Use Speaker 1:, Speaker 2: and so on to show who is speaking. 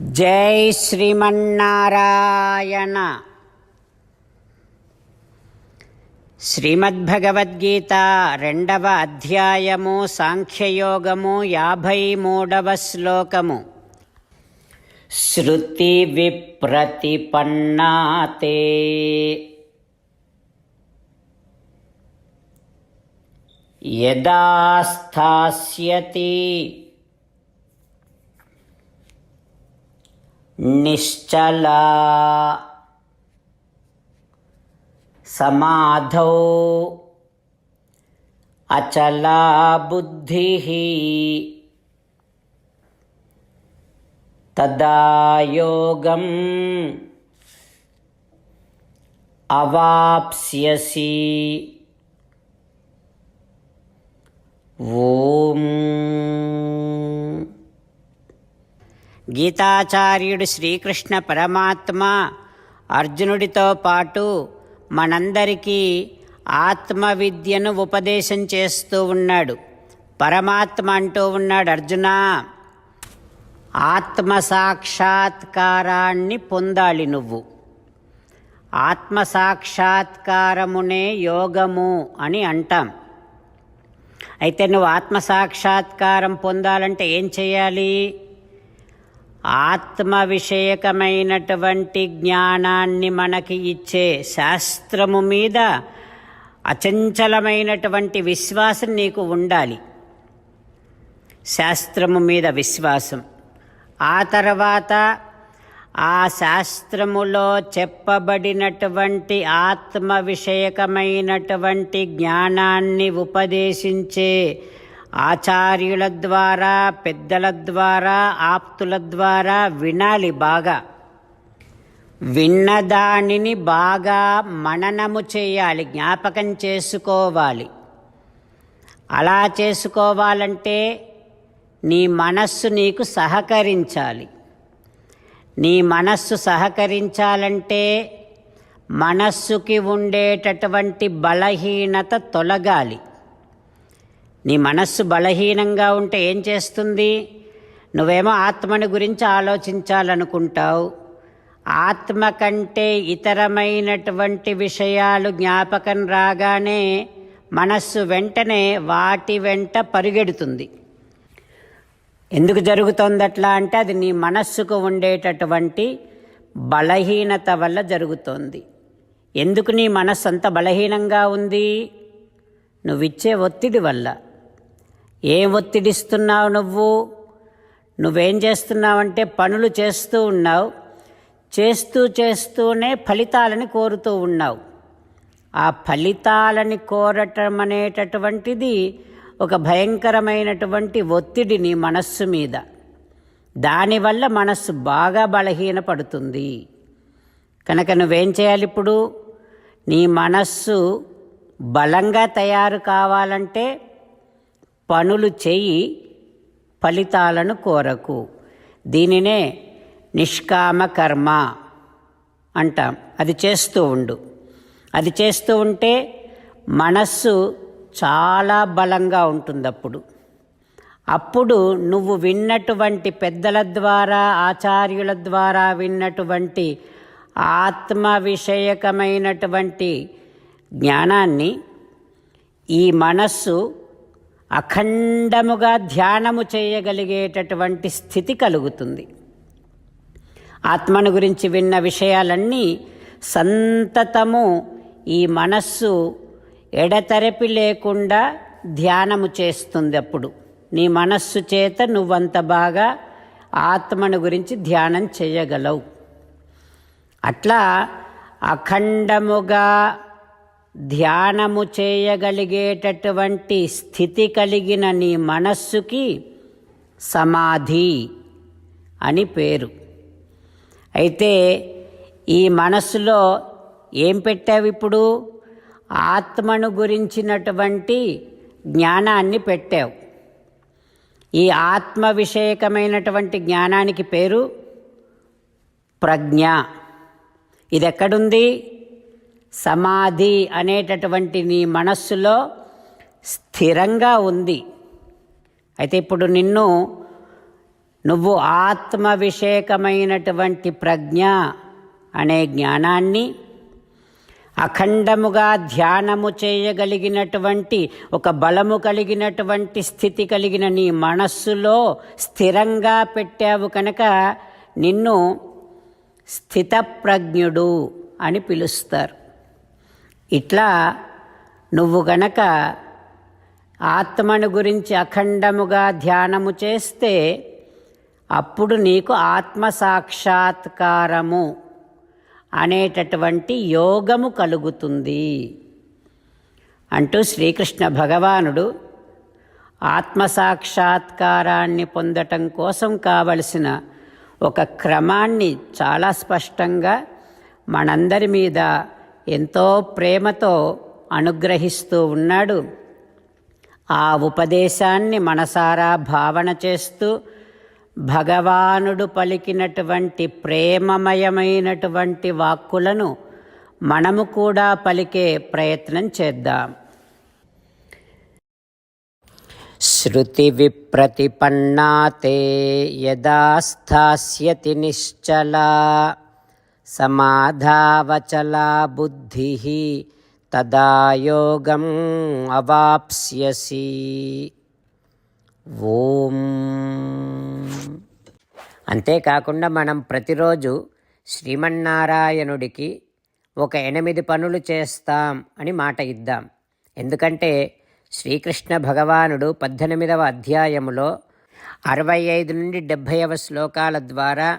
Speaker 1: జై శ్రీమన్నారాయణ. శ్రీమద్భగవద్గీత రెండవ అధ్యాయము సాంఖ్యయోగము యాభై మూడవ శ్లోకము. శృతి విప్రతిపన్నాతే. యదా స్థాస్యతి నిశ్చలా సమాధౌ అచలా బుద్ధి తదా యోగం అవాప్స్యసి. ఓం. గీతాచార్యుడు శ్రీకృష్ణ పరమాత్మ అర్జునుడితో పాటు మనందరికీ ఆత్మ విద్యను ఉపదేశం చేస్తూ ఉన్నాడు. పరమాత్మ అంటూ ఉన్నాడు అర్జున. ఆత్మ సాక్షాత్కారాన్ని పొందాలి నువ్వు. ఆత్మ సాక్షాత్కారమునే యోగము అని అంటాం. అయితే నువ్వు ఆత్మ సాక్షాత్కారం పొందాలంటే ఏం చేయాలి? ఆత్మ విషయకమైనటువంటి జ్ఞానాన్ని మనకి ఇచ్చే శాస్త్రము మీద అచంచలమైనటువంటి విశ్వాసం నీకు ఉండాలి. శాస్త్రము మీద విశ్వాసం. ఆ తర్వాత ఆ శాస్త్రములో చెప్పబడినటువంటి ఆత్మ విషయకమైనటువంటి జ్ఞానాన్ని ఉపదేశించే ఆచార్యుల ద్వారా పెద్దల ద్వారా ఆప్తుల ద్వారా వినాలి బాగా. విన్నదానిని బాగా మననము చేయాలి జ్ఞాపకం చేసుకోవాలి. అలా చేసుకోవాలంటే నీ మనస్సు నీకు సహకరించాలి. నీ మనస్సు సహకరించాలంటే మనస్సుకి ఉండేటటువంటి బలహీనత తొలగాలి. నీ మనస్సు బలహీనంగా ఉంటే ఏం చేస్తుంది? నువ్వేమో ఆత్మని గురించి ఆలోచించాలనుకుంటావు. ఆత్మ కంటే ఇతరమైనటువంటి విషయాలు జ్ఞాపకం రాగానే మనస్సు వెంటనే వాటి వెంట పరిగెడుతుంది. ఎందుకు జరుగుతోంది అట్లా అంటే అది నీ మనస్సుకు ఉండేటటువంటి బలహీనత వల్ల జరుగుతోంది. ఎందుకు నీ మనస్సు అంత బలహీనంగా ఉంది? నువ్విచ్చే ఒత్తిడి వల్ల. ఏం ఒత్తిడిస్తున్నావు నువ్వు? నువ్వేం చేస్తున్నావంటే పనులు చేస్తూ ఉన్నావు. చేస్తూ చేస్తూనే ఫలితాలని కోరుతూ ఉన్నావు. ఆ ఫలితాలని కోరటం అనేటటువంటిది ఒక భయంకరమైనటువంటి ఒత్తిడి నీ మనస్సు మీద. దానివల్ల మనస్సు బాగా బలహీనపడుతుంది. కనుక నువ్వేం చేయాలి ఇప్పుడు? నీ మనస్సు బలంగా తయారు కావాలంటే పనులు చేయి ఫలితాలను కోరకు. దీనినే నిష్కామ కర్మ అంటాం. అది చేస్తూ ఉండు. అది చేస్తూ ఉంటే మనస్సు చాలా బలంగా ఉంటుంది అప్పుడు అప్పుడు నువ్వు విన్నటువంటి పెద్దల ద్వారా ఆచార్యుల ద్వారా విన్నటువంటి ఆత్మ విషయకమైనటువంటి జ్ఞానాన్ని ఈ మనస్సు అఖండముగా ధ్యానము చేయగలిగేటటువంటి స్థితి కలుగుతుంది. ఆత్మను గురించి విన్న విషయాలన్నీ సంతతము ఈ మనస్సు ఎడతెరపి లేకుండా ధ్యానము చేస్తుంది అప్పుడు. నీ మనస్సు చేత నువ్వంత బాగా ఆత్మను గురించి ధ్యానం చేయగలవు. అట్లా అఖండముగా ధ్యానము చేయగలిగేటటువంటి స్థితి కలిగిన నీ మనస్సుకి సమాధి అని పేరు. అయితే ఈ మనస్సులో ఏం పెట్టావు ఇప్పుడు? ఆత్మను గురించినటువంటి జ్ఞానాన్ని పెట్టావు. ఈ ఆత్మ విషయకమైనటువంటి జ్ఞానానికి పేరు ప్రజ్ఞ. ఇది ఎక్కడుంది సమాధి అనేటటువంటి నీ మనస్సులో స్థిరంగా ఉంది. అయితే ఇప్పుడు నిన్ను నువ్వు ఆత్మవిషేకమైనటువంటి ప్రజ్ఞ అనే జ్ఞానాన్ని అఖండముగా ధ్యానము చేయగలిగినటువంటి ఒక బలము కలిగినటువంటి స్థితి కలిగిన నీ మనస్సులో స్థిరంగా పెట్టావు కనుక నిన్ను స్థితప్రజ్ఞుడు అని పిలుస్తారు. ఇట్లా నువ్వు గనక ఆత్మను గురించి అఖండముగా ధ్యానము చేస్తే అప్పుడు నీకు ఆత్మ సాక్షాత్కారము అనేటటువంటి యోగము కలుగుతుంది. అంటూ శ్రీకృష్ణ భగవానుడు ఆత్మసాక్షాత్కారాన్ని పొందటం కోసం కావలసిన ఒక క్రమాన్ని చాలా స్పష్టంగా మనందరి మీద ఎంతో ప్రేమతో అనుగ్రహిస్తూ ఉన్నాడు. ఆ ఉపదేశాన్ని మనసారా భావన చేస్తూ భగవానుడు పలికినటువంటి ప్రేమమయమైనటువంటి వాక్కులను మనము కూడా పలికే ప్రయత్నం చేద్దాం. శృతి విప్రతిపన్నాతే యదా స్థాస్యతి నిశ్చలా సమాధావచలా బుద్ధి తదాయోగం అవాప్స్యసి. ఓం. అంతేకాకుండా మనం ప్రతిరోజు శ్రీమన్నారాయణుడికి ఒక ఎనిమిది పనులు చేస్తాం అని మాట ఇద్దాం. ఎందుకంటే శ్రీకృష్ణ భగవానుడు పద్దెనిమిదవ అధ్యాయములో అరవై ఐదు నుండి డెబ్భైవ శ్లోకాల ద్వారా